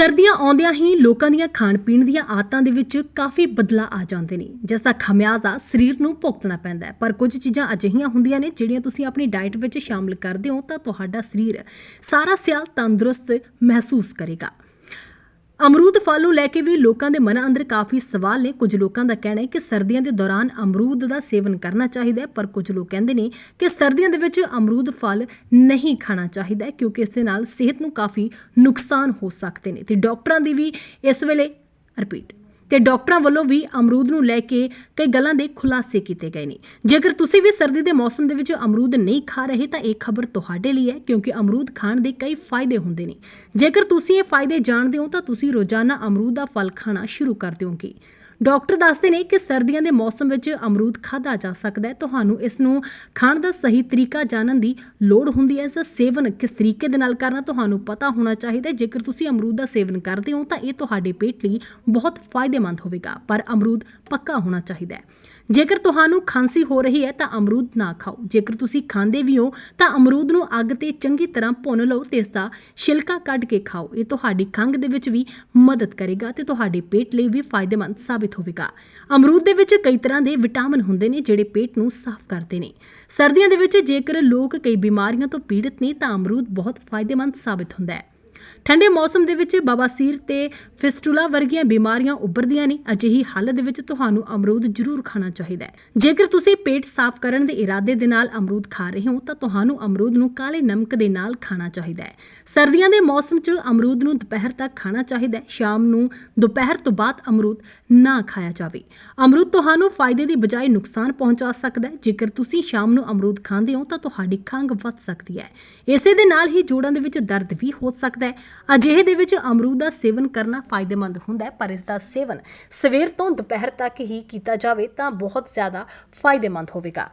ਸਰਦੀਆਂ ਆਉਂਦਿਆਂ ਹੀ ਲੋਕਾਂ ਦੀਆਂ ਖਾਣ ਪੀਣ ਦੀਆਂ ਆਦਤਾਂ ਦੇ ਵਿੱਚ ਕਾਫੀ ਬਦਲਾਅ ਆ ਜਾਂਦੇ ਨੇ, ਜਿਸ ਦਾ ਖਮਿਆਜ਼ਾ ਸਰੀਰ ਨੂੰ ਭੁਗਤਣਾ ਪੈਂਦਾ ਹੈ। ਪਰ ਕੁਝ ਚੀਜ਼ਾਂ ਅਜਿਹੀਆਂ ਹੁੰਦੀਆਂ ਨੇ ਜਿਹੜੀਆਂ ਤੁਸੀਂ ਆਪਣੀ ਡਾਈਟ ਵਿੱਚ ਸ਼ਾਮਲ ਕਰਦੇ ਹੋ ਤਾਂ ਤੁਹਾਡਾ ਸਰੀਰ ਸਾਰਾ ਸਿਆਲ ਤੰਦਰੁਸਤ ਮਹਿਸੂਸ ਕਰੇਗਾ। ਅਮਰੂਦ ਫਲ ਨੂੰ ਲੈ ਕੇ ਵੀ ਲੋਕਾਂ ਦੇ ਮਨਾਂ ਅੰਦਰ ਕਾਫੀ ਸਵਾਲ ਨੇ। ਕੁਝ ਲੋਕਾਂ ਦਾ ਕਹਿਣਾ ਹੈ ਕਿ ਸਰਦੀਆਂ ਦੇ ਦੌਰਾਨ ਅਮਰੂਦ ਦਾ ਸੇਵਨ ਕਰਨਾ ਚਾਹੀਦਾ ਹੈ, ਪਰ ਕੁਝ ਲੋਕ ਕਹਿੰਦੇ ਨੇ ਕਿ ਸਰਦੀਆਂ ਦੇ ਵਿੱਚ ਅਮਰੂਦ ਫਲ ਨਹੀਂ ਖਾਣਾ ਚਾਹੀਦਾ ਹੈ, ਕਿਉਂਕਿ ਇਸ ਦੇ ਨਾਲ ਸਿਹਤ ਨੂੰ ਕਾਫੀ ਨੁਕਸਾਨ ਹੋ ਸਕਦੇ ਨੇ। ਤੇ ਡਾਕਟਰਾਂ ਦੀ ਵੀ ਇਸ ਵੇਲੇ ਰਿਪੀਟ। ਤੇ ਡਾਕਟਰਾਂ ਵੱਲੋਂ ਵੀ ਅਮਰੂਦ ਨੂੰ ਲੈ ਕੇ ਕਈ ਗੱਲਾਂ ਦੇ ਖੁਲਾਸੇ ਕੀਤੇ ਗਏ ਨੇ। ਜੇਕਰ ਤੁਸੀਂ ਵੀ ਸਰਦੀ ਦੇ ਮੌਸਮ ਦੇ ਵਿੱਚ ਅਮਰੂਦ ਨਹੀਂ ਖਾ ਰਹੇ, ਤਾਂ ਇਹ ਖਬਰ ਤੁਹਾਡੇ ਲਈ ਹੈ, ਕਿਉਂਕਿ ਅਮਰੂਦ ਖਾਣ ਦੇ ਕਈ ਫਾਇਦੇ ਹੁੰਦੇ ਨੇ। ਜੇਕਰ ਤੁਸੀਂ ਇਹ ਫਾਇਦੇ ਜਾਣਦੇ ਹੋ, ਤਾਂ ਤੁਸੀਂ ਰੋਜ਼ਾਨਾ ਅਮਰੂਦ ਦਾ ਫਲ ਖਾਣਾ ਸ਼ੁਰੂ ਕਰ ਦਿਓਗੇ। ਡਾਕਟਰ ਦੱਸਦੇ ਨੇ ਕਿ ਸਰਦੀਆਂ ਦੇ ਮੌਸਮ ਵਿੱਚ ਅਮਰੂਦ ਖਾਧਾ ਜਾ ਸਕਦਾ ਹੈ। ਤੁਹਾਨੂੰ ਇਸ ਨੂੰ ਖਾਣ ਦਾ ਸਹੀ ਤਰੀਕਾ ਜਾਣਨ ਦੀ ਲੋੜ ਹੁੰਦੀ ਹੈ। ਇਸ ਦਾ ਸੇਵਨ ਕਿਸ ਤਰੀਕੇ ਦੇ ਨਾਲ ਕਰਨਾ ਤੁਹਾਨੂੰ ਪਤਾ ਹੋਣਾ ਚਾਹੀਦਾ ਜੇਕਰ ਤੁਸੀਂ ਅਮਰੂਦ ਦਾ ਸੇਵਨ ਕਰਦੇ ਹੋ ਤਾਂ ਇਹ ਤੁਹਾਡੇ ਪੇਟ ਲਈ ਬਹੁਤ ਫਾਇਦੇਮੰਦ ਹੋਵੇਗਾ, ਪਰ ਅਮਰੂਦ ਪੱਕਾ ਹੋਣਾ ਚਾਹੀਦਾ ਹੈ। ਜੇਕਰ ਤੁਹਾਨੂੰ ਖਾਂਸੀ ਹੋ ਰਹੀ ਹੈ ਤਾਂ ਅਮਰੂਦ ਨਾ ਖਾਓ। ਜੇਕਰ ਤੁਸੀਂ ਖਾਂਦੇ ਵੀ ਹੋ ਤਾਂ ਅਮਰੂਦ ਨੂੰ ਅੱਗ ਤੇ ਚੰਗੀ ਤਰ੍ਹਾਂ ਭੁੰਨ ਲਓ ਤੇ ਇਸ ਦਾ ਛਿਲਕਾ ਕੱਢ ਕੇ ਖਾਓ। ਇਹ ਤੁਹਾਡੀ ਖੰਘ ਦੇ ਵਿੱਚ ਵੀ ਮਦਦ ਕਰੇਗਾ ਤੇ ਤੁਹਾਡੇ ਪੇਟ ਲਈ ਵੀ ਫਾਇਦੇਮੰਦ ਸਾਬਿਤ ਹੋਵੇਗਾ। ਅਮਰੂਦ ਦੇ ਵਿੱਚ ਕਈ ਤਰ੍ਹਾਂ ਦੇ ਵਿਟਾਮਿਨ ਹੁੰਦੇ ਨੇ ਜਿਹੜੇ ਪੇਟ ਨੂੰ ਸਾਫ਼ ਕਰਦੇ ਨੇ। ਸਰਦੀਆਂ ਦੇ ਵਿੱਚ ਜੇਕਰ ਲੋਕ ਕਈ ਬਿਮਾਰੀਆਂ ਤੋਂ ਪੀੜਤ ਨੇ ਤਾਂ ਅਮਰੂਦ ਬਹੁਤ ਫਾਇਦੇਮੰਦ ਸਾਬਿਤ ਹੁੰਦਾ ਹੈ। ਠੰਡੇ ਮੌਸਮ ਦੇ ਵਿੱਚ ਬਵਾਸੀਰ ਤੇ ਫਿਸਟੂਲਾ ਵਰਗੀਆਂ ਬਿਮਾਰੀਆਂ ਉੱਭਰਦੀਆਂ ਨੇ, ਅਜਿਹੀ ਹਾਲਤ ਦੇ ਵਿੱਚ ਤੁਹਾਨੂੰ ਅਮਰੂਦ ਜ਼ਰੂਰ ਖਾਣਾ ਚਾਹੀਦਾ ਹੈ। ਜੇਕਰ ਤੁਸੀਂ ਪੇਟ ਸਾਫ਼ ਕਰਨ ਦੇ ਇਰਾਦੇ ਦੇ ਨਾਲ ਅਮਰੂਦ ਖਾ ਰਹੇ ਹੋ, ਤਾਂ ਤੁਹਾਨੂੰ ਅਮਰੂਦ ਨੂੰ ਕਾਲੇ ਨਮਕ ਦੇ ਨਾਲ ਖਾਣਾ ਚਾਹੀਦਾ ਹੈ। ਸਰਦੀਆਂ ਦੇ ਮੌਸਮ 'ਚ ਅਮਰੂਦ ਨੂੰ ਦੁਪਹਿਰ ਤੱਕ ਖਾਣਾ ਚਾਹੀਦਾ ਹੈ। ਸ਼ਾਮ ਨੂੰ ਦੁਪਹਿਰ ਤੋਂ ਬਾਅਦ ਅਮਰੂਦ ਨਾ ਖਾਇਆ ਜਾਵੇ। ਅਮਰੂਦ ਤੁਹਾਨੂੰ ਫਾਇਦੇ ਦੀ ਬਜਾਏ ਨੁਕਸਾਨ ਪਹੁੰਚਾ ਸਕਦਾ ਹੈ। ਜੇਕਰ ਤੁਸੀਂ ਸ਼ਾਮ ਨੂੰ ਅਮਰੂਦ ਖਾਂਦੇ ਹੋ, ਤਾਂ ਤੁਹਾਡੀ ਖੰਘ ਵੱਧ ਸਕਦੀ ਹੈ। ਇਸੇ ਦੇ ਨਾਲ ਹੀ ਜੋੜਾਂ ਦੇ ਵਿੱਚ ਦਰਦ ਵੀ ਹੋ ਸਕਦਾ ਹੈ। ਅਜਿਹੇ ਦੇ ਵਿੱਚ ਅਮਰੂਦ ਦਾ ਸੇਵਨ ਕਰਨਾ ਫਾਇਦੇਮੰਦ ਹੁੰਦਾ ਹੈ, ਪਰ ਇਸ ਦਾ ਸੇਵਨ ਸਵੇਰ ਤੋਂ ਦੁਪਹਿਰ ਤੱਕ ਹੀ ਕੀਤਾ ਜਾਵੇ ਤਾਂ ਬਹੁਤ ਜ਼ਿਆਦਾ ਫਾਇਦੇਮੰਦ ਹੋਵੇਗਾ।